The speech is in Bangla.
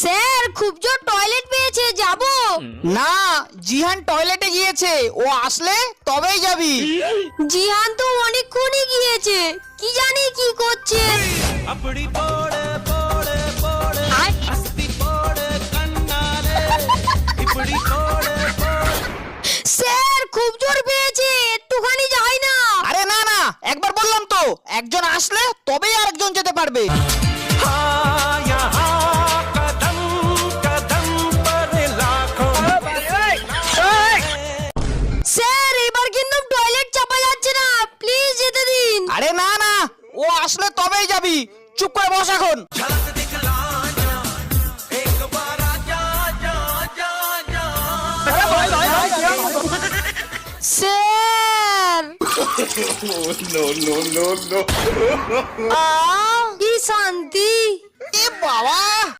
স্যার খুব জোর টয়লেট পেয়েছে যাব? না জিহান টয়লেটে গিয়েছে। ও আসলে তবেই যাবি। জিহান তো অনেকক্ষণই গিয়েছে। কি জানি কি করছে। স্যার খুব জোর পেয়েছে একটুখানি যাই না। আরে না না একবার বললাম তো একজন আসলে তবেই আরেকজন যেতে পারবে। আরে না না ও আসলে তবেই যাবি। চুপ করে বস এখন। কি শান্তি? এ বাবা